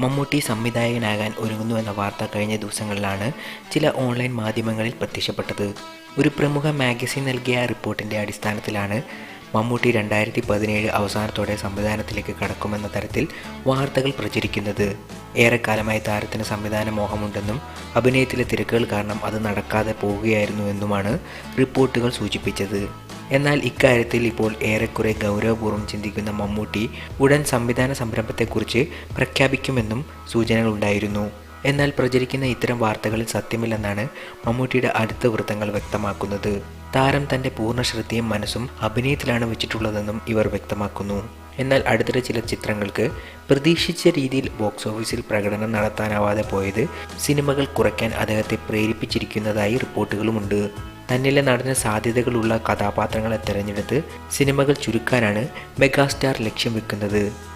മമ്മൂട്ടി സംവിധായകനാകാൻ ഒരുങ്ങുന്നു എന്ന വാർത്ത കഴിഞ്ഞ ദിവസങ്ങളിലാണ് ചില ഓൺലൈൻ മാധ്യമങ്ങളിൽ പ്രത്യക്ഷപ്പെട്ടത്. ഒരു പ്രമുഖ മാഗസിൻ നൽകിയ റിപ്പോർട്ടിന്റെ അടിസ്ഥാനത്തിലാണ് മമ്മൂട്ടി രണ്ടായിരത്തി പതിനേഴ് അവസാനത്തോടെ സംവിധാനത്തിലേക്ക് കടക്കുമെന്ന തരത്തിൽ വാർത്തകൾ പ്രചരിക്കുന്നത്. ഏറെക്കാലമായി താരത്തിന് സംവിധാന മോഹമുണ്ടെന്നും അഭിനയത്തിലെ തിരക്കുകൾ കാരണം അത് നടക്കാതെ പോവുകയായിരുന്നു എന്നുമാണ് റിപ്പോർട്ടുകൾ സൂചിപ്പിച്ചത്. എന്നാൽ ഇക്കാര്യത്തിൽ ഇപ്പോൾ ഏറെക്കുറെ ഗൗരവപൂർവം ചിന്തിക്കുന്ന മമ്മൂട്ടി ഉടൻ സംവിധാന സംരംഭത്തെക്കുറിച്ച് പ്രഖ്യാപിക്കുമെന്നും സൂചനകൾ ഉണ്ടായിരുന്നു എന്നാൽ പ്രചരിക്കുന്ന ഇത്തരം വാർത്തകളിൽ സത്യമില്ലെന്നാണ് മമ്മൂട്ടിയുടെ അടുത്ത വൃത്തങ്ങൾ വ്യക്തമാക്കുന്നത്. താരം തന്റെ പൂർണ ശ്രദ്ധയും മനസ്സും അഭിനയത്തിലാണ് വെച്ചിട്ടുള്ളതെന്നും ഇവർ വ്യക്തമാക്കുന്നു. എന്നാൽ അടുത്തിടെ ചില ചിത്രങ്ങൾക്ക് പ്രതീക്ഷിച്ച രീതിയിൽ ബോക്സ് ഓഫീസിൽ പ്രകടനം നടത്താനാവാതെ പോയത് സിനിമകൾ കുറയ്ക്കാൻ അദ്ദേഹത്തെ പ്രേരിപ്പിച്ചിരിക്കുന്നതായി റിപ്പോർട്ടുകളുമുണ്ട്. തന്നിലെ നടന് സാധ്യതകളുള്ള കഥാപാത്രങ്ങളെ തിരഞ്ഞെടുത്ത് സിനിമകൾ ചുരുക്കാനാണ് മെഗാസ്റ്റാർ ലക്ഷ്യം വെക്കുന്നത്.